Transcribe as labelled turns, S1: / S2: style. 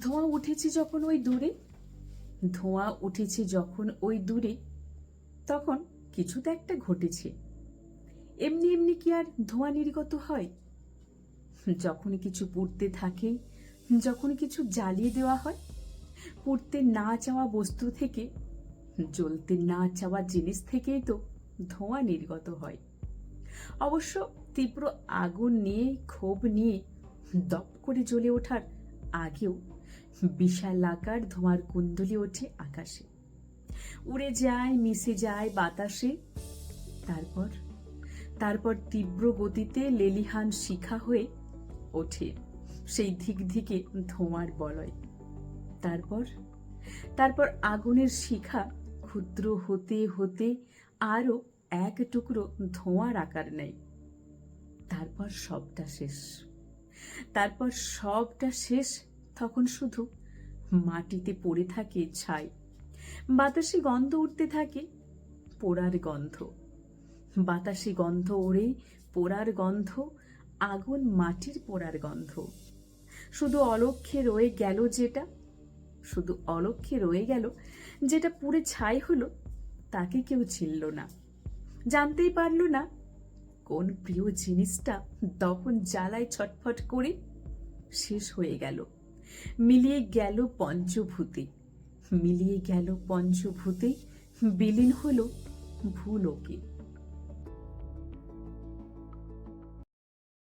S1: ধোঁয়া উঠেছে যখন ওই দূরে? ধোঁয়া উঠেছে যখন ওই দূরে, তখন কিছু তো একটা ঘটেছে। এমনি এমনি কি আর ধোঁয়া নির্গত হয়? যখন কিছু পুড়তে থাকে, যখন কিছু জ্বালিয়ে দেওয়া হয়, পুড়তে না চাওয়া বস্তু থেকে, জ্বলতে না চাওয়া জিনিস থেকেই তো ধোঁয়া নির্গত হয়। অবশ্য তীব্র আগুন নিয়ে, ক্ষোভ নিয়ে দপ করে জ্বলে ওঠার আগেও বিশাল আকার ধোঁয়ার কুণ্ডলি ওঠে আকাশে। উড়ে যায়, মিশে যায় বাতাসে। তারপর তারপর তীব্র গতিতে লেলিহান শিখা হয়ে ওঠে সেই ধিক ধিকে ধোঁয়ার বলয়। তারপর তারপর আগুনের শিখা ক্ষুদ্র হতে হতে আরও এক টুকরো ধোঁয়ার আকার নেয়। তারপর সবটা শেষ। তারপর সবটা শেষ তখন শুধু মাটিতে পড়ে থাকে ছাই। বাতাসে গন্ধ উঠতে থাকে পোড়ার গন্ধ। বাতাসে গন্ধ ওড়ে পোড়ার গন্ধ, আগুন মাটির পোড়ার গন্ধ। শুধু অলক্ষে রয়ে গেল যেটা, শুধু অলক্ষে রয়ে গেল যেটা পুড়ে ছাই হলো, তাকে কেউ চিনল না। জানতেই পারল না কোন প্রিয় জিনিসটা দহন জ্বালায় ছটফট করে শেষ হয়ে গেল। মিলিয়ে গেল পঞ্চভূতে। মিলিয়ে গেল পঞ্চভূতে বিলীন হলো ভূলোকে।